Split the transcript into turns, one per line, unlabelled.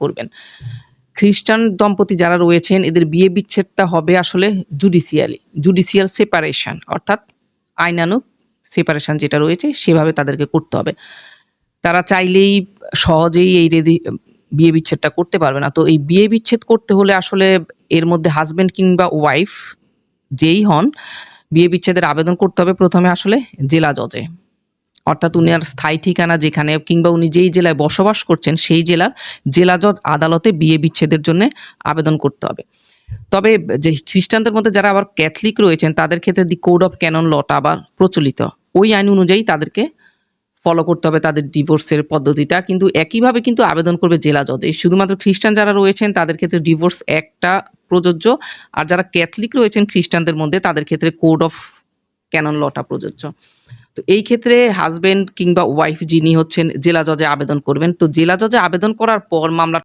করবেন। খ্রিস্টান দম্পতি যারা রয়েছেন, এদের বিয়ে বিচ্ছেদটা হবে আসলে জুডিশিয়ালি জুডিশিয়াল সেপারেশন অর্থাৎ আইনানুক সেপারেশন যেটা রয়েছে, সেভাবে তাদেরকে করতে হবে। তারা চাইলেই সহজেই এই রেদি, বিয়ে বিচ্ছেদটা করতে পারবে না। তো এই বিয়ে বিচ্ছেদ করতে হলে আসলে এর মধ্যে হাজবেন্ড কিংবা ওয়াইফ যেই হন, বিয়ে বিচ্ছেদের আবেদন করতে হবে প্রথমে আসলে জেলা জজে। অর্থাৎ উনি আর স্থায়ী ঠিকানা যেখানে কিংবা উনি যেই জেলায় বসবাস করছেন, সেই জেলার জেলা জজ আদালতে বিয়ে বিচ্ছেদের জন্য আবেদন করতে হবে। তবে যে খ্রিস্টানদের মধ্যে যারা আবার ক্যাথলিক রয়েছেন, তাদের ক্ষেত্রে দি কোড অফ ক্যানন লটা আবার প্রচলিত। ওই আইন অনুযায়ী তাদেরকে ফলো করতে হবে, তাদের ডিভোর্সের পদ্ধতিটা। কিন্তু একইভাবে কিন্তু আবেদন করবে জেলা জজে শুধুমাত্র খ্রিস্টান যারা রয়েছেন, তাদের ক্ষেত্রে ডিভোর্স একটা প্রযোজ্য। আর যারা ক্যাথলিক রয়েছেন খ্রিস্টানদের মধ্যে, তাদের ক্ষেত্রে কোড অফ ক্যানন লটা প্রযোজ্য। তো এই ক্ষেত্রে হাজবেন্ড কিংবা ওয়াইফ যিনি হচ্ছেন জেলা জজে আবেদন করবেন। তো জেলা জজে আবেদন করার পর মামলা